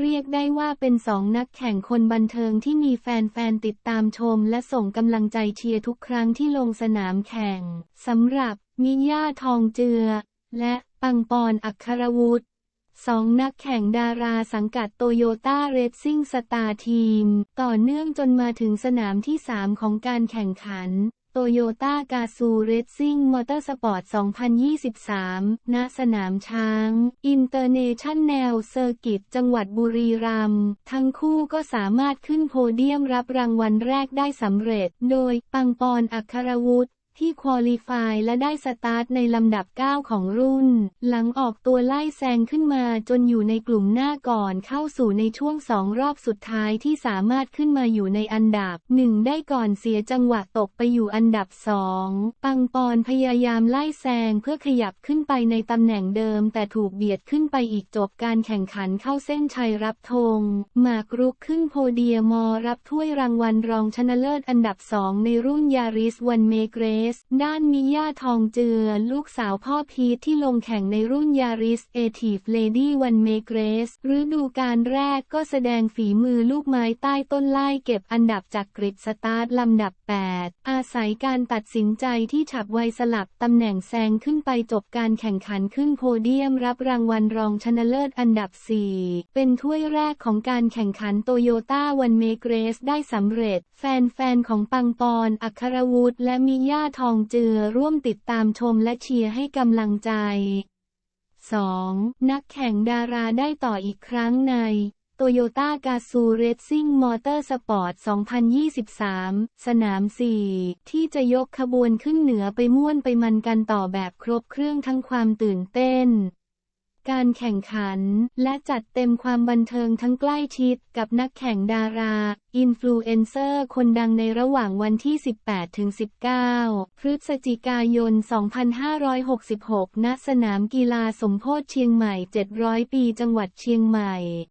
เรียกได้ว่าเป็นสองนักแข่งคนบันเทิงที่มีแฟนๆติดตามชมและส่งกำลังใจเชียร์ทุกครั้งที่ลงสนามแข่งสำหรับมิย่าทองเจือ และปังปอนอัครวุฒิสองนักแข่งดาราสังกัดโตโยต้าเรซซิ่งสตาร์ทีม ต่อเนื่องจนมาถึงสนามที่ 3 ของการแข่งขัน โตโยต้ากาซูเรซซิ่งมอเตอร์สปอร์ต 2023 ณ สนามช้าง อินเตอร์เนชั่นแนลเซอร์กิต จังหวัดบุรีรัมย์ ทั้งคู่ก็สามารถขึ้นโพเดียมรับรางวัลแรกได้สำเร็จ โดย ปังปอนอัครวุฒิ ที่ควอลิฟายและได้สตาร์ทในลำดับ 9 ของรุ่น หลังออกตัวไล่แซงขึ้นมาจนอยู่ในกลุ่มหน้าก่อนเข้าสู่ในช่วงสองรอบสุดท้ายที่สามารถขึ้นมาอยู่ในอันดับหนึ่งได้ก่อนเสียจังหวะตกไปอยู่อันดับสองปังปอนพยายามไล่แซงเพื่อขยับขึ้นไปในตำแหน่งเดิม แต่ถูกเบียดขึ้นไปอีกจบการแข่งขันเข้าเส้นชัยรับธงหมากรุกขึ้นโพเดียมอรับถ้วยรางวัลรองชนะเลิศอันดับสองในรุ่นยาริสวันเมเกรส ด้านมิย่าทองเจือ ลูกสาวพ่อพีทที่ลงแข่งในรุ่นยาริสเอทีฟเลดี้วันเมเกรสฤดูการแรกก็แสดงฝีมือลูกไม้ใต้ต้นไล่เก็บอันดับจากกริดสตาร์ทลำดับ 8 อาศัยการตัดสินใจที่ฉับไวสลับตำแหน่งแซงขึ้นไปจบการแข่งขันขึ้นโพเดียมรับรางวัลรองชนะเลิศอันดับ 4 เป็นถ้วยแรกของการแข่งขันโตโยต้าวันเมเกรสได้สำเร็จ แฟนๆของปังปอนอัครวุฒิและมิย่าทองเจือร่วมติดตามชมและเชียร์ให้กำลังใจ 2. นักแข่งดาราได้ต่ออีกครั้งในโตโยต้ากาซูเรซซิ่งมอเตอร์สปอร์ต 2023 สนาม 4 ที่จะยกขบวนขึ้นเหนือไปม่วนไปมันกันต่อแบบครบเครื่องทั้งความตื่นเต้น การแข่งขัน และจัดเต็มความบันเทิงทั้งใกล้ชิดกับนักแข่งดารา อินฟลูเอนเซอร์ คนดังในระหว่างวันที่ 18-19 พฤศจิกายน 2566 ณ สนามกีฬาสมโพธิเชียงใหม่ 700 ปีจังหวัดเชียงใหม่